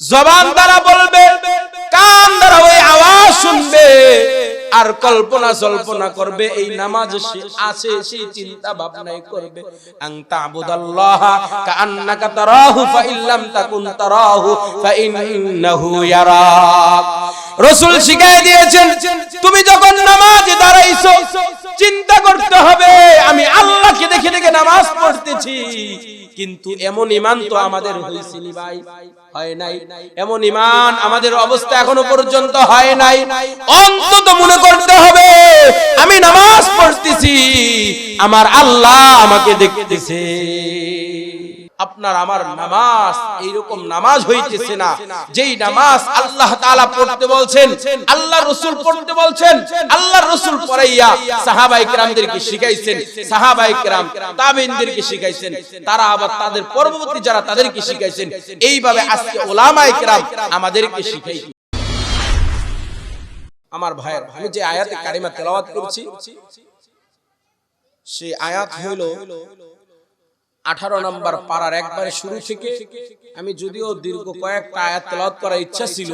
জবান দ্বারা বলবে, কান দ্বারা ওই আওয়াজ শুনবে, আর কল্পনা জল্পনা করবে, এই নামাজ সে আছে সেই চিন্তা ভাবনাই করবে। আন তাবুদাল্লাহ কাআন্নাকা তারাহু ফা ইল্লাম তাকুন তারাহু ফা ইন্নাহু ইয়ারাক। রাসূল শিখাই দিয়েছেন, তুমি যখন নামাজ দাঁড়াইছো, চিন্তা করতে হবে, আমি আল্লাহকে দেখে দেখে নামাজ পড়তেছি। কিন্তু এমন ইমান তো আমাদের হয়েছিল ভাই এমন আমাদের অবস্থা এখনও পর্যন্ত হয় নাই। অন্তত মনে হবে, আমি নামাজ পড়তেছি, আমার আল্লাহ আমাকে দেখতেছে। আপনার আমার নামাজ এইরকম নামাজ হইতেছে না। যেই নামাজ আল্লাহ তাআলা পড়তে বলছেন, আল্লাহ রসুল পড়তে বলছেন, আল্লাহ রসুল পড়াইয়া সাহাবাই কেরামদেরকে শিখাইছেন সাহাবাই কেরাম তাবেইনদেরকে শিখাইছেন, তারা আবার তাদের পরবর্তী যারা তাদেরকে শিখাইছেন, এইভাবে আজকে ওলামায়ে কেরাম আমাদেরকে শিখাই আমার ভাইয়ের, আমি যে আয়াতে কারিমা তেলাওয়াত করছি সেই আয়াত হইল আঠারো নম্বর পাড়ার একবারে শুরু থেকে আমি যদিও দীর্ঘ কয়েকটা আয়াত তেলাওয়াত করার ইচ্ছা ছিল,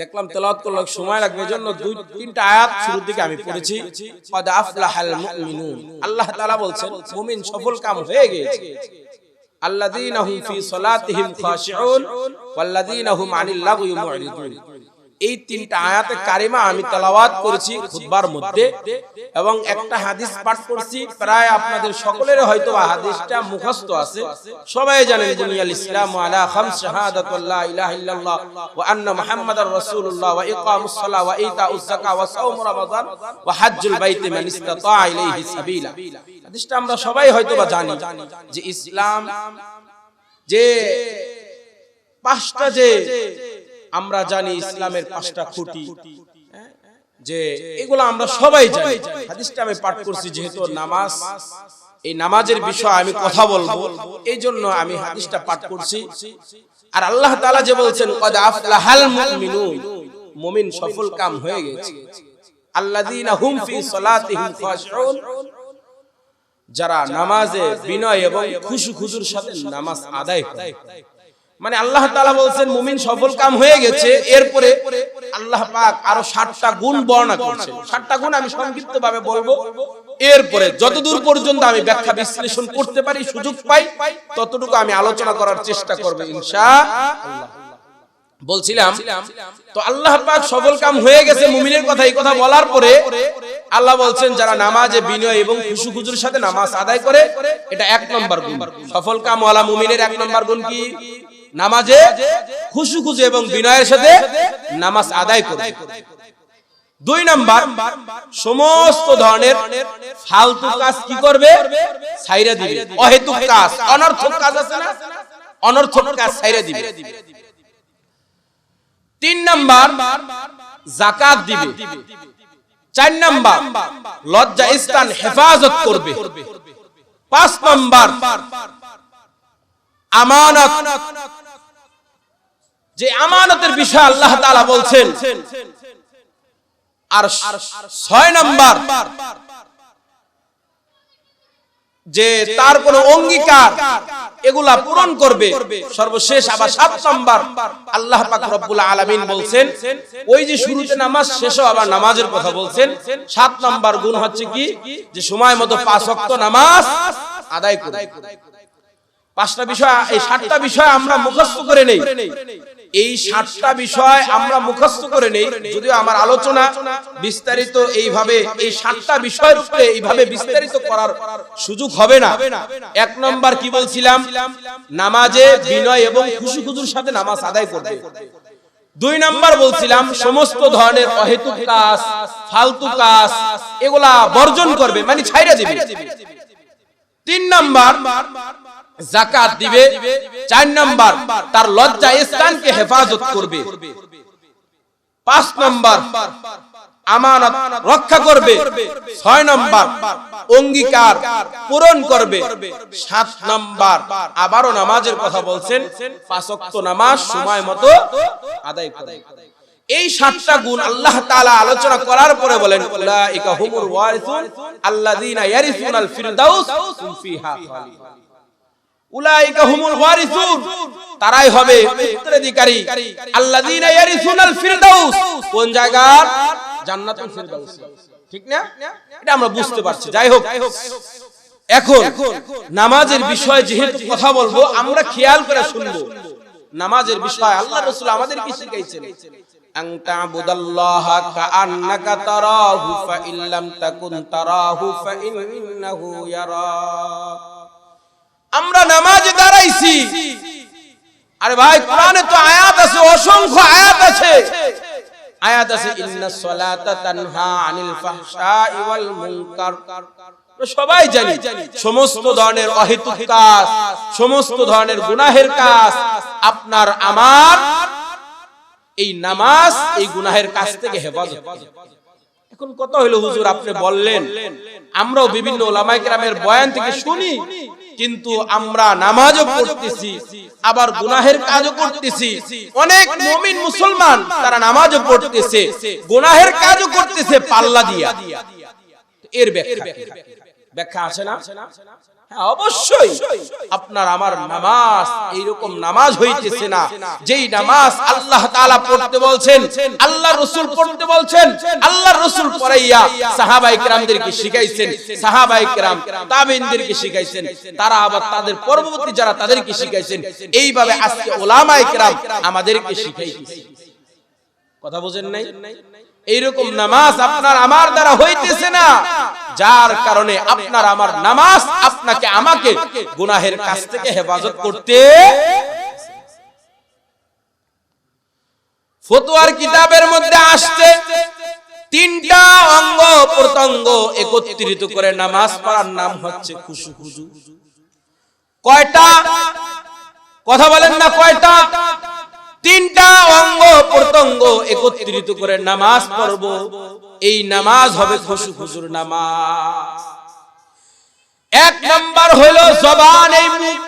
দেখলাম তেলাওয়াত করলে সময় লাগবে জন্য দুই, তিনটা আয়াত শুরুর দিকে আমি পড়েছি। আল্লাহ তাআলা বলছেন, মুমিন সফল কাম হয়ে গেছে আল্লাযীনা হুম ফি সালাতিহিম খাশিউন, ওয়াল্লাযীনা হুম আনিল লাগwi মুরিদুন এই তিনটা আয়াতে কারিমা আমি তেলাওয়াত করেছি খুতবার মধ্যে এবং একটা হাদিস পাঠ করছি। প্রায় আপনাদের সকলের হয়তো হাদিসটা মুখস্থ আছে। সবাই জানেন বুনিয়াল ইসলাম আলা খামস শাহাদাতু লা ইলাহা ইল্লাল্লাহ ওয়া আন্না মুহাম্মাদার রাসূলুল্লাহ ওয়া ইকামুস সালাহ ওয়া ইতাউস যাকাত ওয়া সাওম রমাদান ওয়া হজ্জুল বাইতি মান ইসতাতা ইলাইহি সাবিলা। হাদিসটা আমরা সবাই হয়তো বা জানি যে ইসলাম যে পাঁচটা যে আমরা জানি ইসলামের পাঁচটা খুঁটি? যে এগুলো আমরা সবাই জানি। হাদিসটা আমি পাঠ করছি যেহেতু নামাজ। এই নামাজের বিষয়ে আমি কথা বলব। এই জন্য আমি হাদিসটা পাঠ করছি। আর আল্লাহ তাআলা যে বলছেন কদ আফলাহাল মুমিনুন মুমিন সফল কাম হয়ে গেছে। আল্লাযীনা হুম ফি সালাতিহিম খাশিউন। যারা নামাজে বিনয় এবং খুশু খুজুর সাথে নামাজ আদায় করে। মানে আল্লাহ তালা বলছেন, মুমিন সফল কাম হয়ে গেছে, এরপরে আল্লাহ পাক আরও 60টা গুণ বর্ণনা করছেন 60টা গুণ আমি সংক্ষিপ্ত ভাবে বলব। এরপরে যতদূর পর্যন্ত আমি ব্যাখ্যা বিশ্লেষণ করতে পারি, সুযোগ পাই, ততটুকু আমি আলোচনা করার চেষ্টা করব ইনশাআল্লাহ বলছিলাম, তো আল্লাহ পাক সফল কাম হয়ে গেছে, মুমিনের কথা, এই কথা বলার পরে আল্লাহ বলছেন, যারা নামাজে বিনয় এবং খুশু খুজুর সাথে নামাজ আদায় করে, এটা এক নম্বর গুণ। সফল কাম ওয়ালা মুমিনের এক নম্বর গুণ কি? নামাজে খুশু খুশু এবং বিনয়ের সাথে নামাজ আদায় করে দুই নাম্বার, সমস্ত ধরনের ফালতু কাজ কি করবে? ছাইরা দিবে। অহেতুক কাজ। অনর্থক কাজ আছে না? অনর্থক কাজ ছাইরা দিবে। তিন নাম্বার জাকাত দিবে। চার নাম্বার, লজ্জা স্থান হেফাজত করবে। পাঁচ নাম্বার, আমানত যে আমানতের বিষয় আল্লাহ তাআলা বলছেন। আর ছয় নাম্বার, যে তার কোন অঙ্গীকার এগুলা পূরণ করবে। সর্বশেষ আবার সাত নাম্বার, আল্লাহ পাক আলামিন বলছেন, ওই যে শুরুতে নামাজ, শেষও আবার নামাজের কথা বলছেন। সাত নাম্বার গুণ হচ্ছে কি? যে সময় মতো পাঁচ ওয়াক্ত নামাজ আদায় করে পাঁচটা বিষয়, এই সাতটা বিষয় আমরা মুখস্থ করে নেই। এই সাতটা বিষয় আমরা মুখস্থ করে নেই, যদিও আমার আলোচনা বিস্তারিত এইভাবে, এই সাতটা বিষয়ের উপরে এইভাবে বিস্তারিত করার সুযোগ হবে না। এক নম্বর কি বলছিলাম? নামাজে বিনয় এবং খুশি খুজুর সাথে নামাজ আদায় করবে। দুই নাম্বার বলছিলাম, সমস্ত ধরনের অহেতুক কাজ, ফালতু কাজ, এগুলা বর্জন করবে মানে ছাইরা দিবে। তিন নাম্বার জাকাত দিবে, চার নাম্বার তার লজ্জা স্থানকে হেফাজত করবে। পাঁচ নাম্বার আমানত রক্ষা করবে। ছয় নাম্বার অঙ্গীকার পূরণ করবে। সাত নাম্বার আবারও নামাজের কথা বলছেন, পাঁচ ওয়াক্ত নামাজ সময় মতো আদায় করে এই সাতটা গুণ আল্লাহ তাআলা আলোচনা করার পরে বলেন, উলাইকা হুমুল ওয়ারিসুন আল্লাযীনা ইয়ারিসুনাল ফিরদাউস ফিহা খালিদুন। উলাইকা হুমুল ওয়ারিসুন। তারাই হবে উত্তরাধিকারী। আল্লাযীনা কোন জায়গার? জান্নাতুল ঠিক না? এটা আমরা বুঝতে পারছি। যাই হোক। এখন নামাজের বিষয়ে যেহেতু কথা বলব, আমরা খেয়াল করে শুনব। নামাজের বিষয় আল্লাহ রাসূল আমাদের কি শিখাইছেন। আন তা'বুদাল্লাহা কাআন্নাকা তারাহু, ফা ইল্লাম ইন্নাহু ইয়ারাক আমরা নামাজে দাঁড়াইছি। আরে ভাই, কোরআনে তো আয়াত আছে, অসংখ্য আয়াত আছে। আয়াত আছে ইন্নাস সালাতা তানহা আনিল ফাহশাই ওয়াল মুনকার। সবাই জানি, সমস্ত ধরনের অহেতুক কাজ, সমস্ত ধরনের গুনাহের কাজ, আপনার, আমার এই নামাজ, এই গুনাহের কাছ থেকে হেফাজত। এখন কত হইল হুজুর, আপনি বললেন, আমরাও বিভিন্ন ওলামাই কেরামের বয়ান থেকে শুনি কিন্তু আমরা নামাজও পড়তেছি, আবার গুনাহের কাজও করতেছি। অনেক মুমিন মুসলমান, তারা নামাজও পড়তেছে, গুনাহের কাজও করতেছে পাল্লা দিয়া। এর ব্যাখ্যা ব্যাখ্যা আছে না? অবশ্যই আপনার আমার নামাজ এইরকম নামাজ হইতেছে না। যেই নামাজ আল্লাহ তাআলা পড়তে বলছেন, আল্লাহ রসুল পড়তে বলছেন, আল্লাহ রসুল পড়াইয়া সাহাবাই কেরামদেরকে শিখাইছেন সাহাবাই কেরাম তাবেইনদেরকে শিখাইছেন, তারা আবার তাদের পরবর্তী যারা তাদেরকে শিখাইছেন, এইভাবে আজকে ওলামায়ে কেরাম আমাদেরকে শিখাইতেছে। কথা বোঝেন নাই? এইরকম নামাজ আপনার আমার দ্বারা হইতেছে না। যার কারণে আপনার আমার নামাজ আপনাকে আমাকে গুনাহের কাছ থেকে হেফাজত করতে ফতোয়ার কিতাবের মধ্যে আসছে, তিনটা অঙ্গ প্রত্যঙ্গ একত্রিত করে নামাজ পড়ার নাম হচ্ছে খুশু খুশু কয়টা? কথা বলেন না কয়টা? তিনটা অঙ্গ, প্রত্যঙ্গ একত্রিত করে নামাজ পড়ব। এই নামাজ হবে খুশু খুশুর নামাজ। এক নাম্বার হলো জবান এই মুখ,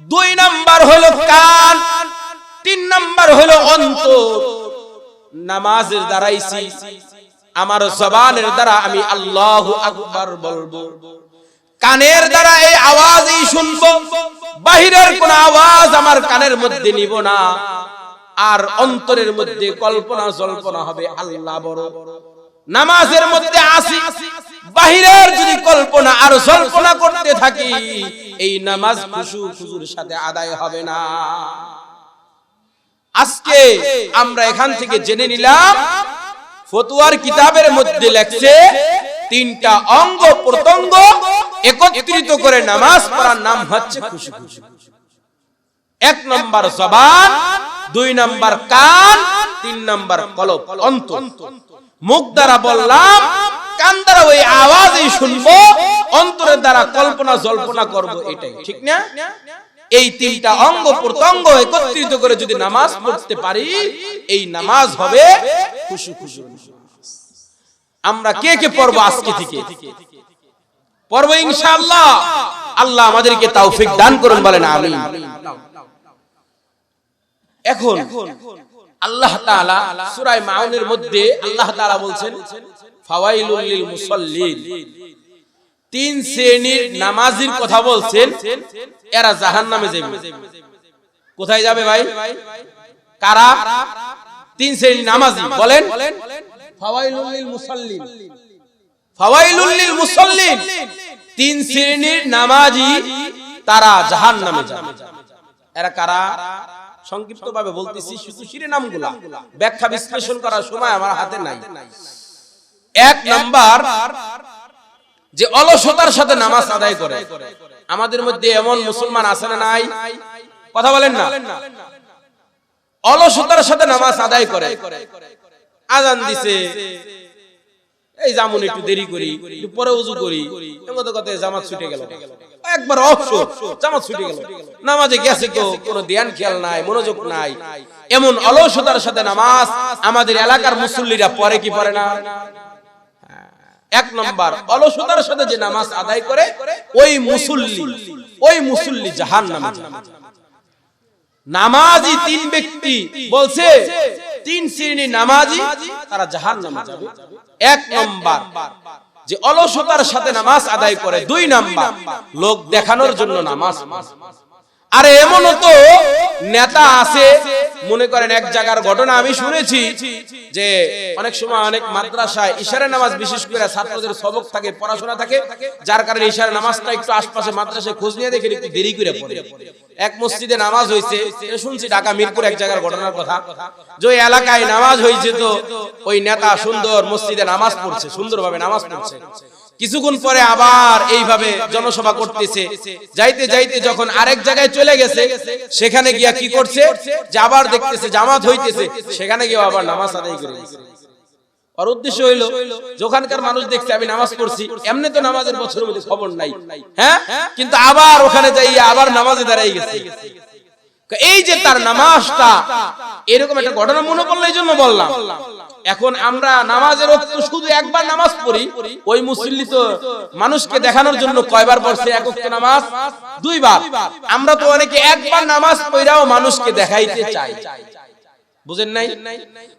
দুই নাম্বার হলো কান, তিন নাম্বার হলো অন্তর। নামাজের দ্বারাইছি আমার জবানের দ্বারা আমি আল্লাহু আকবার বলব। কানের দ্বারা এই আওয়াজই শুনব। বাহিরের কোন আওয়াজ আমার কানের মধ্যে নিব না। আর অন্তরের মধ্যে কল্পনা জল্পনা হবে, আল্লাহ বড়। নামাজের মধ্যে আসি, বাহিরের যদি কল্পনা আর জল্পনা করতে থাকি, এই নামাজ খুশু খুশুর সাথে আদায় হবে না। আজকে আমরা এখান থেকে জেনে নিলাম, ফতুয়ার কিতাবের মধ্যে লেখছে তিনটা অঙ্গ প্রত্যঙ্গ একত্রিত করে নামাজ পড়ার নাম হচ্ছে খুশি খুশি। এক নম্বর জবান, দুই নম্বর কান, তিন নম্বর কলব অন্ত মুখ দ্বারা বললাম, কান দ্বারা ওই আওয়াজই শুনব, অন্তরের দ্বারা কল্পনা, জল্পনা করব, এটাই। ঠিক না? এই তিনটা অঙ্গ প্রত্যঙ্গ একত্রিত করে যদি নামাজ পড়তে পারি, এই নামাজ হবে খুশু খুশু। আমরা কে কে পড়ব আজকে থেকে? পড়ব ইনশাআল্লাহ। আল্লাহ আমাদেরকে তৌফিক দান করুন বলেন, আমিন। এখন আল্লাহ তাআলা সূরা মাউনের মধ্যে আল্লাহ তাআলা বলছেন, ফাওয়াইলুল লিল মুসাল্লিন তিন শ্রেণির নামাজির কথা বলছেন, এরা জাহান্নামে যাবে। কোথায় যাবে ভাই? কারা? তিন শ্রেণির নামাজি, বলেন, ফাওয়াইলুল লিল মুসাল্লিন ফাওয়াইলুল লিল মুসাল্লিন। তিন শ্রেণির নামাজি তারা জাহান্নামে যাবে এরা কারা? সংক্ষিপ্ত ভাবে বলতেছি শিরে নামগুলা ব্যাখ্যা বিশ্লেষণ করার সময় আমার হাতে নাই। এক নাম্বার, যে অলসতার সাথে নামাজ আদায় করে। আমাদের মধ্যে এমন মুসলমান আছে না নাই? কথা বলেন না। অলসতার সাথে নামাজ আদায় করে। আজান দিছে এই জামুন একটু দেরি করি, একটু পরে উজু করি। এমতো কথা জামাত ছুটে গেল। একবার অবসর জামাত ছুটে গেল। নামাজে গেছে কেউ? কোনো ধ্যান খেয়াল নাই, মনোযোগ নাই। এমন অলসতার সাথে নামাজ আমাদের এলাকার মুসল্লিরা পরে কি পড়ে না? এক নম্বর, অলসতার সাথে যে নামাজ আদায় করে, ওই মুসল্লি ওই মুসল্লি জাহান নামে নামাজি তিন ব্যক্তি বলছে তিন শ্রেণি নামাজি, তারা জাহান নামে যাবে। এক নম্বর, যে অলসতার সাথে নামাজ আদায় করে, দুই নাম্বার, লোক দেখানোর জন্য নামাজ আরে এমনও তো নেতা আছে, মনে করেন এক জায়গার ঘটনা আমি শুনেছি যে অনেক সময় অনেক মাদ্রাসায় ইশারা নামাজ বিশেষ করে ছাত্রদের সবক থাকে, পড়াশোনা থাকে, যার কারণে ইশারা নামাজটা একটু আশপাশে মাদ্রাসায় খোঁজ নিয়ে দেখে একটু দেরি করে পড়ে। এক মসজিদে নামাজ হয়েছে শুনছি ঢাকা, মিরপুর এক জায়গার ঘটনার কথা। যে ওই এলাকায় নামাজ হয়েছে তো, ওই নেতা সুন্দর মসজিদে নামাজ পড়ছে, সুন্দরভাবে নামাজ পড়ছে। কিছুক্ষণ পরে আবার এইভাবে জনসভা করতেছে। যাইতে যাইতে যখন আরেক জায়গায় চলে গেছে, সেখানে গিয়া কি করছে? যে আবার দেখতেছে, জামাত হইতেছে, সেখানে গিয়ে আবার নামাজ আদায় করে। ওর উদ্দেশ্য হইল, যখনকার মানুষ দেখছে, আমি নামাজ পড়ছি, এমনি তো নামাজের বছরের মধ্যে খবর নাই। হ্যাঁ? কিন্তু আবার ওখানে যাইয়া আবার নামাজে দাঁড়াই গেছে। এই যে তার নামাজটা এরকম একটা ঘটনা মনে পড়ল এই জন্য বললাম। এখন আমরা নামাজের শুধু একবার নামাজ পড়ি ওই মুসল্লি তো মানুষকে দেখানোর জন্য কয়বার পড়ছে এক নামাজ? দুইবার। আমরা তো অনেকে একবার নামাজ পড়াও মানুষকে দেখাইতে চাই। বুঝেন নাই?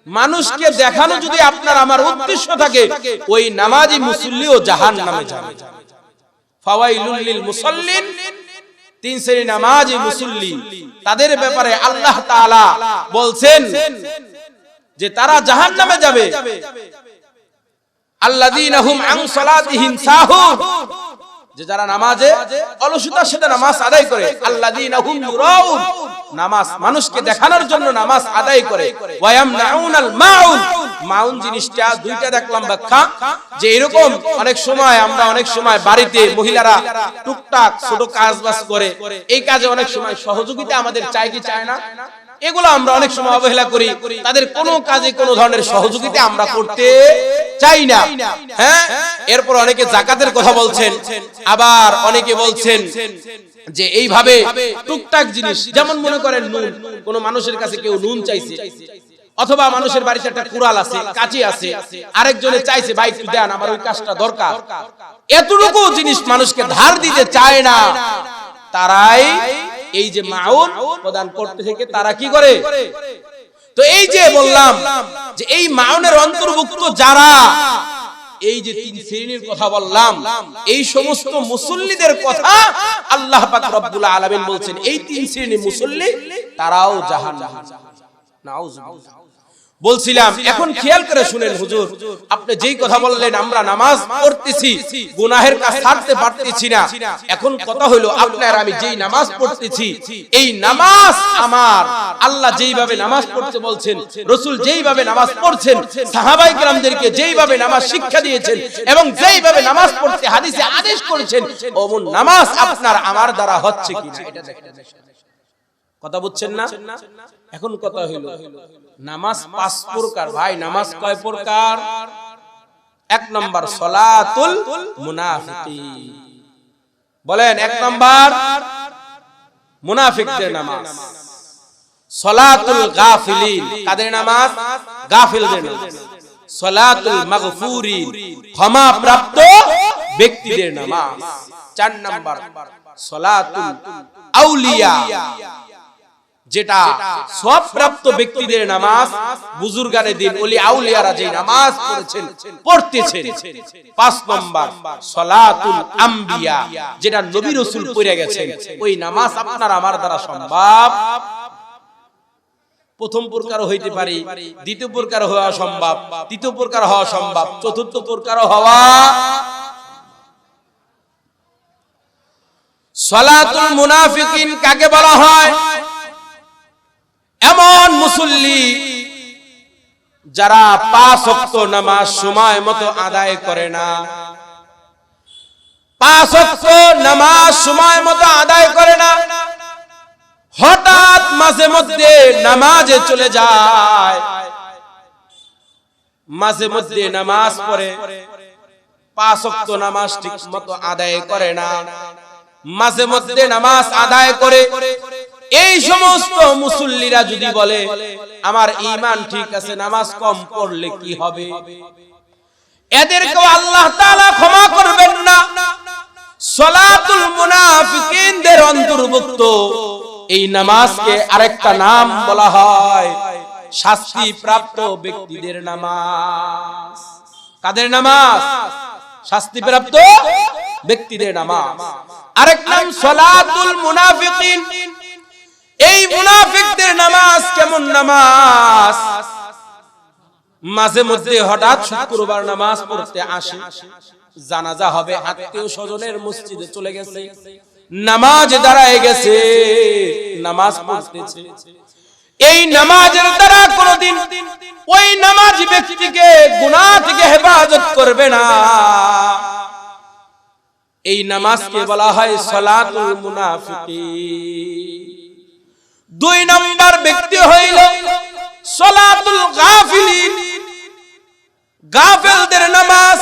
মানুষকে দেখানো যদি আপনার আমার উদ্দেশ্য থাকে ওই নামাজি মুসল্লিও জাহান নামে যাবে। ফাওয়াইলুল লিল মুসাল্লিন তিন শ্রেণি নামাজি মুসল্লি, তাদের ব্যাপারে আল্লাহ তাআলা বলছেন যে তারা জাহান নামে যাবে যে যারা নামাজে অলসতার সাথে নামাজ আদায় করে। আল্লাহ নামাজ মানুষকে দেখানোর জন্য নামাজ আদায় করে। মাউন মাউন জিনিসটা দুইটা দেখলাম ব্যাখ্যা যে এরকম অনেক সময় আমরা অনেক সময় বাড়িতে মহিলারা টুকটাক ছোট কাজ বাজ করে। এই কাজে অনেক সময় সহযোগিতা আমাদের চাই কি চায় না? এগুলো আমরা অনেক সময় অবহেলা করি। তাদের কোনো কাজে কোনো ধরনের সহযোগিতা আমরা করতে চাই না। হ্যাঁ? এরপর অনেকে জাকাতের কথা বলছেন। আবার অনেকে বলছেন যে এইভাবে টুকটাক জিনিস যেমন মনে করেন নুন কোন মানুষের কাছে কেউ নুন চাইছে। অথবা মানুষের বাড়িতে একটা কুড়াল আছে কাঁচি আছে আরেকজনে চাইছে ভাই একটু দেন আমার ওই কাজটা দরকার। এতটুকু জিনিস মানুষকে ধার দিতে চায় না। তারাই এই যে মাউন প্রদান করতে থেকে তারা কি করে? তো এই যে বললাম যে এই মাউনের অন্তর্ভুক্ত যারা এই যে তিন শ্রেণির কথা বললাম, এই সমস্ত মুসল্লিদের কথা আল্লাহ আলামিন বলছেন, এই তিন শ্রেণির মুসল্লি তারাও জাহান নাউজুবিল্লাহ। বলছিলাম এখন খেয়াল করে শুনেন হুজুর আপনি যেই কথা বললেন আমরা নামাজ পড়তেছি গুনাহের কাজ ছাড়তে পারতেছি না। এখন কথা হলো আপনার আমি যেই নামাজ পড়তেছি এই নামাজ আমার আল্লাহ যেইভাবে নামাজ পড়তে বলছেন রসুল যেইভাবে নামাজ পড়ছেন সাহাবাই গ্রামদেরকে যেইভাবে নামাজ শিক্ষা দিয়েছেন এবং যেইভাবে নামাজ পড়তে হাদিসে আদেশ করেছেন অমন নামাজ আপনার আমার দ্বারা হচ্ছে কিনা? এটা দেখেন কথা বুঝছেন না এখন কথা হইল নামাজ পাঁচ প্রকার। ভাই নামাজ কয় প্রকার? এক নম্বর সলাতুল মুনাফিকি। বলেন এক নম্বর মুনাফিকদের নামাজ। সলাতুল গাফিলিন। কাদের নামাজ? গাফিলদের নামাজ। সলাতুল মাগফুরিন। ক্ষমা প্রাপ্ত ব্যক্তিদের নামাজ। চার নম্বর সলাতুল আউলিয়া। যেটা সব প্রাপ্ত ব্যক্তিদের নামাজ বুজুর্গানের দিন, ওলি আউলিয়ারা যে নামাজ পড়েছেন, পড়তেছেন। পাঁচ নম্বর, সলাতুল আম্বিয়া, যেটা নবী রসুল পড়ে গেছেন, ওই নামাজ আপনার আমার দ্বারা সম্ভব। প্রথম প্রকার হইতে পারে, দ্বিতীয় প্রকার হওয়া সম্ভব, তৃতীয় প্রকার হওয়া সম্ভব, চতুর্থ প্রকার হওয়া সলাতুল মুনাফিকিন কাকে বলা হয়? মুসল্লি যারা পাঁচ অক্ত নামাজ সময় মতো আদায় করে না, পাঁচ অক্ত নামাজ সময় মতো আদায় করে না, হঠাৎ মাঝে মধ্যে নামাজে চলে যায়, মাঝে মধ্যে নামাজ পড়ে, পাঁচ অক্ত নামাজ ঠিক মতো আদায় করে না, মাঝে মধ্যে নামাজ আদায় করে এই সমস্ত মুসল্লিরা যদি বলে, আমার ইমান ঠিক আছে, নামাজ কম পড়লে কি হবে? এদেরকে আল্লাহ তাআলা ক্ষমা করবেন না। সলাতুল অন্তর্ভুক্ত এই নামাজকে আরেকটা নাম বলা হয় শাস্তি প্রাপ্ত ব্যক্তিদের নামাজ। কাদের নামাজ? শাস্তি প্রাপ্ত ব্যক্তিদের নামাজ। আরেক নাম সলাতুল মুনাফিকিন। এই মুনাফিকদের নামাজ কেমন নামাজ? মাঝে মধ্যে হঠাৎ শুক্রবার নামাজ পড়তে আসে। জানাজা হবে আত্মীয় স্বজনের মসজিদে চলে গেছে। নামাজ দাঁড়ায় গেছে, নামাজ পড়তেছে। এই নামাজের দ্বারা কোনদিন ওই নামাজি ব্যক্তিকে গুনাহ থেকে হেফাজত করবে না। এই নামাজকে বলা হয় সলাতুল মুনাফিকিন। দুই নম্বর ব্যক্তি হইল সলাতুল গাফিলিন গাফেলদের নামাজ।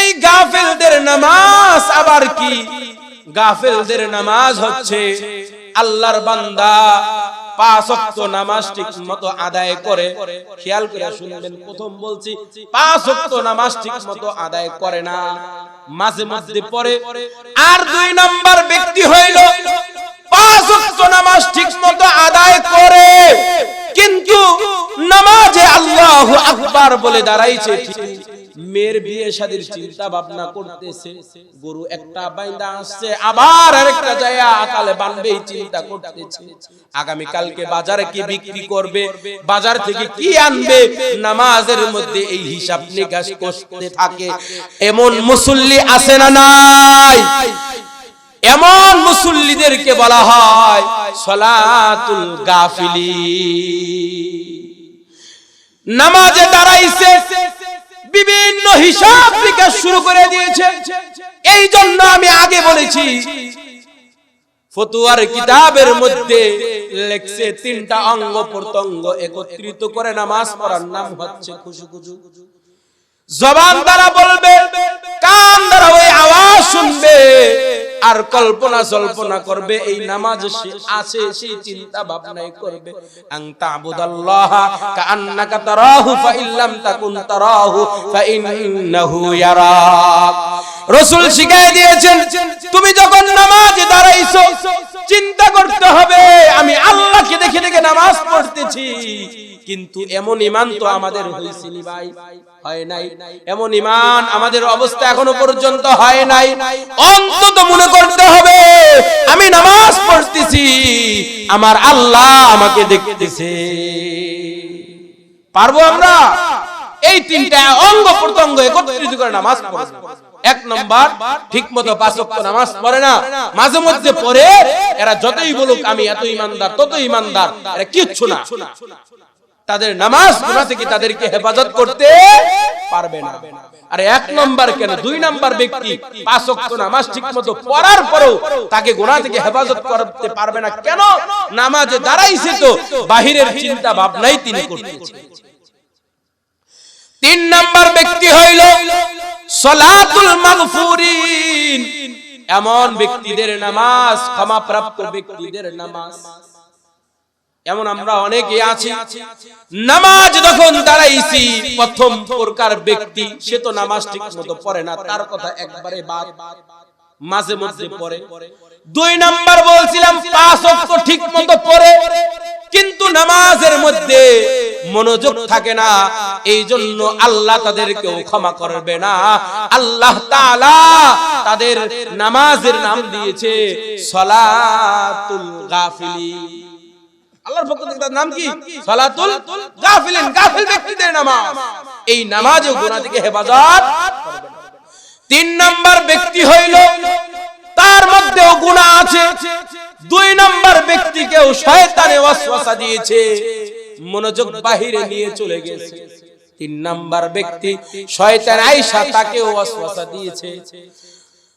এই গাফেলদের নামাজ আবার কি? গাফেলদের নামাজ হচ্ছে আল্লাহর বান্দা পাঁচ নামাজ আদায় করে। খেয়াল করে শুনবেন, প্রথম বলছি, পাঁচ ওয়াক্ত নামাজ ঠিক মতো আদায় করে না। মাঝে মধ্যে পড়ে। আর দুই নাম্বার ব্যক্তি হইল পাঁচ ওয়াক্ত নামাজ ঠিক মতো আদায় করে। কিন্তু নামাজে আকবার বলে দাঁড়াইছে মেয়ের বিয়ে চিন্তা ভাবনা করতেছে একটা বাইন্দা আসছে, আবার আরেকটা যায় আকালে বানবে চিন্তা করতেছে। আগামী কালকে বাজারে কি বিক্রি করবে, বাজার থেকে কি আনবে? নামাজের মধ্যে এই হিসাব নিকাশ করতে থাকে, এমন মুসল্লি আছে না নাই? এমন মুসল্লিদেরকে বলা হয় সলাতুল গাফিলি নামাজে দাঁড়াইছে, বিভিন্ন হিসাব নিকাশ শুরু করে দিয়েছে। এই জন্য আমি আগে বলেছি, ফতুয়ার কিতাবের মধ্যে লেখছে তিনটা অঙ্গ প্রত্যঙ্গ একত্রিত করে নামাজ পড়ার নাম হচ্ছে খুশু খুশু জবান দ্বারা বলবে, কান দ্বারা ওই আওয়াজ শুনবে। আর কল্পনা জল্পনা করবে, এই নামাজ আছে সেই চিন্তা ভাবনাই করবে। আন তাবুদাল্লাহ কাআন্নাকা তারাহু ফা ইল্লাম তাকুন তারাহু ফা ইন্নাহু ইয়ারাক রাসূল শিখিয়ে দিয়েছেন, তুমি যখন নামাজ দাঁড়াইছো, চিন্তা করতে হবে, আমি আল্লাহকে দেখে দেখে নামাজ পড়তেছি। কিন্তু এমন ইমান তো আমাদের হয়েছিনি ভাই। হয় নাই। এমন ইমান আমাদের অবস্থা এখনও পর্যন্ত হয় নাই। অন্তত মনে করতে হবে আমি নামাজ পড়তেছি আমার আল্লাহ আমাকে দেখতেছে। পারব আমরা? এই তিনটা অঙ্গ প্রত্যঙ্গ একত্রিত করে নামাজ পড়ব এক নম্বর ঠিক মতো পাঁচ ওয়াক্ত নামাজ পড়ে না। মাঝে মধ্যে পড়ে এরা যতই বলুক আমি এত ইমানদার তত ইমানদার। এরা কিচ্ছু না। তাদের নামাজ গুনাহ থেকে তাদেরকে হেফাজত করতে পারবে না। আরে এক নম্বর কেন? দুই নম্বর ব্যক্তি পাঁচ ওয়াক্ত নামাজ ঠিকমতো পড়ার পরেও তাকে গুনাহ থেকে হেফাজত করতে পারবে না। কেন? নামাজে দাঁড়াইছে তো, বাহিরের চিন্তা ভাবনাই তিনি করতেছেন তিন নম্বর ব্যক্তি হইল সলাতুল মাগফুরিন। এমন ব্যক্তিদের নামাজ, ক্ষমাপ্রাপ্ত ব্যক্তিদের নামাজ। এমন আমরা অনেকে আছি। নামাজ যখন দাঁড়াইছি প্রথম প্রকার ব্যক্তি সে তো নামাজ ঠিক মতো পড়ে না তার কথা একবারে বাদ। মাঝে মধ্যে পড়ে। দুই নাম্বার বলছিলাম পাঁচ অক্ট ঠিক মতো পড়ে। কিন্তু নামাজের মধ্যে মনোযোগ থাকে না। এই জন্য আল্লাহ তাদেরকেও ক্ষমা করবে না। আল্লাহ তাআলা তাদের নামাজের নাম দিয়েছে সলাতুল গাফিলিন। আল্লাহর পক্ষ থেকে তার নাম কি? সালাতুল গাফিলিন। গাফিল ব্যক্তিদের নামাজ। এই নামাজও গুনাহ থেকে হেফাজত তিন নাম্বার ব্যক্তি হইল তার মধ্যেও গুনাহ আছে। দুই নাম্বার ব্যক্তিকেও শয়তানে ওয়াসওয়াসা দিয়েছে। মনোযোগ বাহিরে নিয়ে চলে গেছে। তিন নাম্বার ব্যক্তি শয়তান আয়েশা তাকেও ওয়াসওয়াসা দিয়েছে।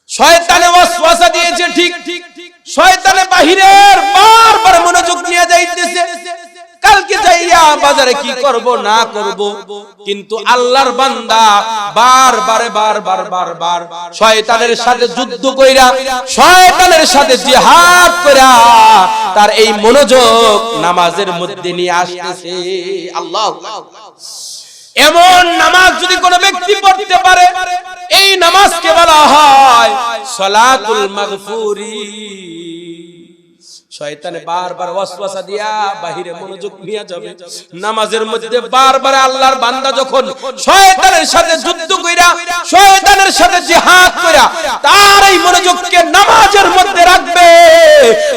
শয়তানে ওয়াসওয়াসা দিয়েছে ঠিক ঠিক শয়তানে বাহিরের বারবার মনোযোগ নিয়ে যাইতেছে। কালকে যাইয়া বাজারে কি করব, না করব। কিন্তু আল্লাহর বান্দা বারবারে, বারবার বারবার শয়তানের সাথে যুদ্ধ কইরা, শয়তানের সাথে জিহাদ কইরা তার এই মনোযোগ নামাজের মধ্যে নিয়ে আসতেছে। আল্লাহ এমন নামাজ যদি কোনো ব্যক্তি পড়তে পারে, এই নামাজকে বলা হয় সলাতুল মাগফুরি। শয়তানে বারবার ওয়াসওয়াসা দিয়া বাহিরে মনোযোগ নিয়ে যাবে। নামাজের মধ্যে বারবার আল্লাহর বান্দা যখন শয়তানের সাথে যুদ্ধ কইরা, শয়তানের সাথে জিহাদ কইরা, তার এই মনোযোগকে নামাজের মধ্যে রাখবে।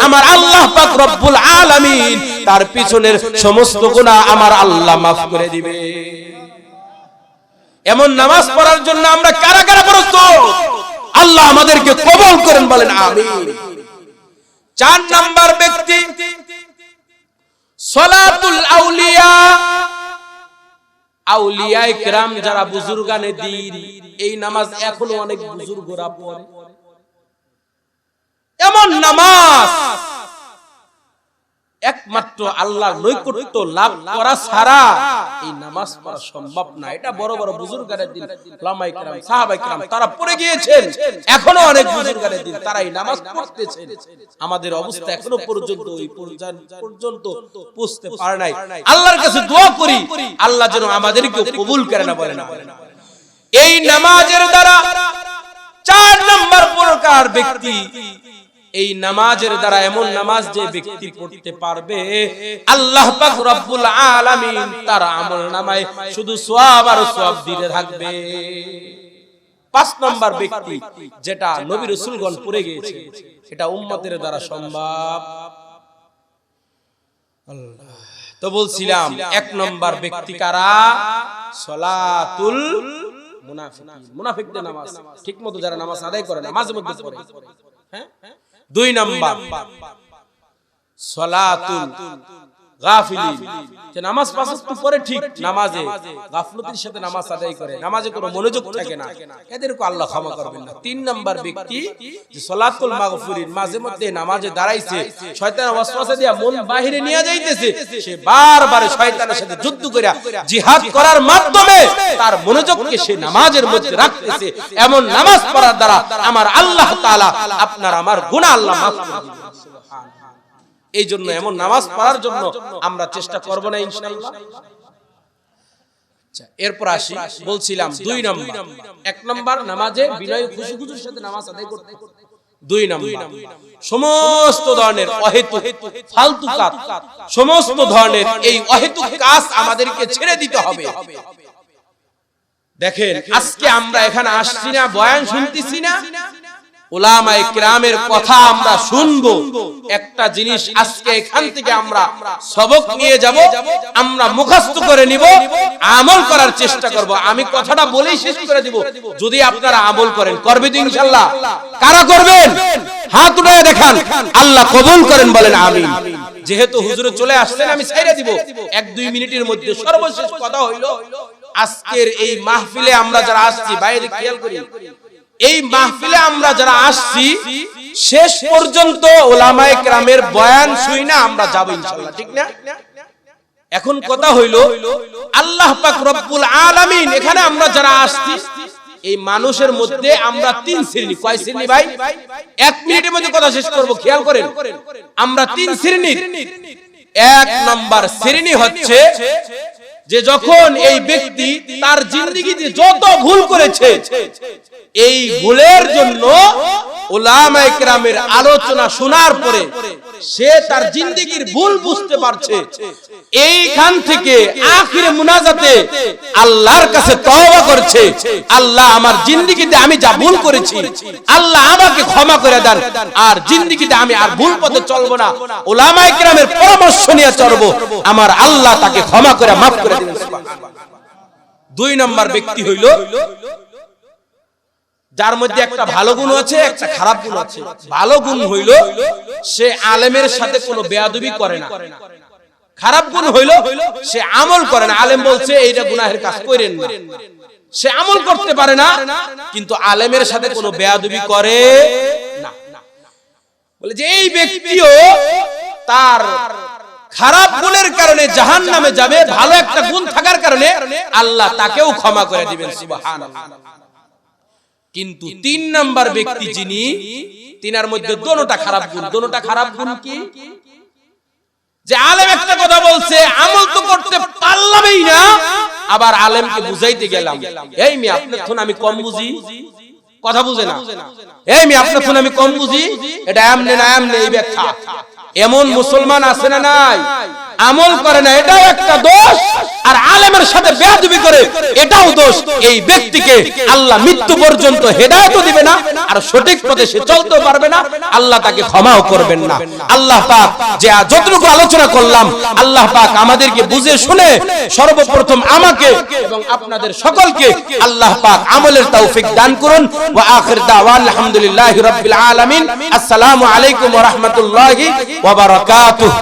আমার আল্লাহ পাক রব্বুল আলামিন তার পিছনের সমস্ত গুনাহ আমার আল্লাহ মাফ করে দিবে। এমন নামাজ পড়ার জন্য আমরা কারা কারা প্রস্তুত আল্লাহ আমাদেরকে কবল করেন, বলেন আমিন। চার নাম্বার ব্যক্তি সলাতুল আউলিয়া। আউলিয়ায়ে কেরাম যারা বুজুর্গানে দিন, এই নামাজ এখনও অনেক বুজুর্গরা পড়ে। এমন নামাজ একমাত্র আল্লাহ নৈকট্য লাভ করা ছাড়া এই নামাজ পড়া সম্ভব না এটা বড় বড় বুজুর্গানের দিন লামাই کرام সাহাবাই کرام তারা পড়ে গিয়েছেন এখনো অনেক বুজুর্গানের দিন তারা এই নামাজ পড়তেছেন আমাদের অবস্থা এখনো পর্যন্ত ওই পর্যন্ত পৌঁছতে পারে নাই আল্লাহর কাছে দোয়া করি আল্লাহ যেন আমাদেরকে কবুল করে না বলে না এই নামাজের দ্বারা চার নম্বর প্রকার ব্যক্তি এই নামাজের দ্বারা এমন নামাজ যে ব্যক্তি পড়তে পারবে, আল্লাহ পাক রব্বুল আলামিন তার আমল নামায় শুধু সওয়াব আর সওয়াব দিতে থাকবে। পাঁচ নম্বর ব্যক্তি যেটা নবী রাসূলগণ পড়ে গিয়েছে, এটা উম্মতের দ্বারা সম্ভব। তো বলছিলাম, এক নম্বর ব্যক্তি কারা? সলাতুল মুনাফিকিন। মুনাফিকদের নামাজ, ঠিকমতো যারা নামাজ আদায় করে নামাজের মধ্যে পড়ে। হ্যাঁ? দুই নাম্বার। সলাতুল গাফিলিন যে নামাজ পাঁচ পড়ে ঠিক নামাজে। গাফলতির সাথে নামাজ আদায় করে নামাজে কোনো মনোযোগ থাকে না। এদেরকে আল্লাহ ক্ষমা করবেন না। তিন নাম্বার ব্যক্তি যে সলাতুল মাগফিরিন মাঝে মধ্যে নামাজে দাঁড়াইছে শয়তান ওয়াসওয়াসা দিয়া মন বাহিরে নিয়ে যাইতেছে সে বারবার শয়তানের সাথে যুদ্ধ করে জিহাদ করার মাধ্যমে তার মনোযোগকে সে নামাজের মধ্যে রাখতেছে। এমন নামাজ পড়ার দ্বারা আমার আল্লাহ তাআলা আপনার আমার গুনাহ আল্লাহ মাফ করে দিবেন। এই জন্য এমন নামাজ পড়ার জন্য আমরা চেষ্টা করব না ইনশাআল্লাহ। এরপর আসি বলছিলাম দুই নম্বর। এক নম্বর নামাজে বিনয় খুশি খুশির সাথে নামাজ আদায় করতে। দুই নম্বর। সমস্ত ধরনের অহেতুক ফালতু কাজ। সমস্ত ধরনের এই অহেতুক কাজ আমাদেরকে ছেড়ে দিতে হবে। দেখেন আজকে আমরা এখানে আসছি না বয়ান শুনতেছি না। ওলামায়ে কিরামের কথা আমরা শুনব। একটা জিনিস আজকে এখান থেকে আমরা সবক নিয়ে যাব। আমরা মুখস্থ করে নিব। আমল করার চেষ্টা করব। আমি কথাটা বলেই শেষ করে দিব। যদি আপনারা আমল করেন করবে তো ইনশাআল্লাহ কারা করবেন? হাত উঠায় দেখান। আল্লাহ কবুল করেন বলেন আমিন। যেহেতু হুজুরে চলে আসছেন আমি ছেড়ে দিব। এক দুই মিনিটের মধ্যে সর্বশেষ কথা হইল আজকের এই মাহফিলে আমরা যারা আসছি বাইরে খেয়াল করি। এই মাহফিলে আমরা যারা আসছি, শেষ পর্যন্ত ওলামায়ে কেরামের বয়ান শুই না আমরা যাব ইনশাআল্লাহ, ঠিক না? এখন কথা হইল, আল্লাহ পাক রব্বুল আলামিন এখানে আমরা যারা আসছি, এই মানুষের মধ্যে আমরা তিন শ্রেণি, কয় শ্রেণি ভাই? এক মিনিটের মধ্যে কথা শেষ করব, খেয়াল করেন। আমরা তিন শ্রেণির। এক নম্বর শ্রেণি হচ্ছে যে যখন এই ব্যক্তি তার জিন্দিগিতে যত ভুল করেছে এই ভুলের জন্য ওলামায়ে কেরামের আলোচনা শোনার পরে সে তার জিন্দিগির ভুল বুঝতে পারছে। এইখান থেকে আখিরে মুনাজাতে আল্লাহর কাছে তওবা করছে। আল্লাহ আমার জিন্দিগিতে আমি যা ভুল করেছি, আল্লাহ আমাকে ক্ষমা করে দেন। আর জিন্দিগিতে আমি আর ভুল পথে চলবো না। ওলামায়ে কেরামের পরামর্শ নিয়ে চলবো। আমার আল্লাহ তাকে ক্ষমা করে মাফ করে দিবেন দুই নম্বর ব্যক্তি হইল যার মধ্যে একটা ভালো গুণ আছে একটা খারাপ গুণ আছে। ভালো গুণ হইল সে আলেমের সাথে কোনো বেয়াদবি করে না। খারাপ গুণ হইল সে আমল করে না। আলেম বলছে এইটা গুনাহের কাজ করেন না। সে আমল করতে পারে না কিন্তু আলেমের সাথে কোনো বেয়াদবি করে না। বলে যে এই ব্যক্তিও তার খারাপ গুণের কারণে জাহান নামে যাবে ভালো একটা গুণ থাকার কারণে আল্লাহ তাকেও ক্ষমা করে দিবেন সুবহানাল্লাহ। কিন্তু তিন নাম্বার ব্যক্তি যিনি তিনার মধ্যে দোনোটা খারাপ গুণ। দোনোটা খারাপ গুণ কি? যে আলেম একটা কথা বলছে আমল তো করতে পারলামই না। আবার আলেমকে বুঝাইতে গেলাম। এই মি আপনার থন আমি কম বুঝি? কথা বুঝে না। এই মি আপনার থন আমি কম বুঝি? এটা এমনে না এমনে এই ব্যাখ্যা। এমন মুসলমান আছে না নাই? আমল করে না, এটাও একটা দোষ। আর আলেমের সাথে বেয়াদবি করে, এটাও দোষ। এই ব্যক্তিকে আল্লাহ মৃত্যু পর্যন্ত হেদায়ত দিবে না, আর সঠিক পথে সে চলতে পারবে না। আল্লাহ তাকে ক্ষমাও করবেন না। আল্লাহ পাক যে যতটুকু আলোচনা করলাম, আল্লাহ পাক আমাদেরকে বুঝে শুনে সর্বপ্রথম আমাকে এবং আপনাদের সকলকে আল্লাহ পাক আমলের তৌফিক দান করুন। ওয়া আখির দাওয়ান আলহামদুলিল্লাহি রাব্বিল আলামিন। আসসালামু আলাইকুম ওয়া রাহমাতুল্লাহি ওয়া বারাকাতুহু।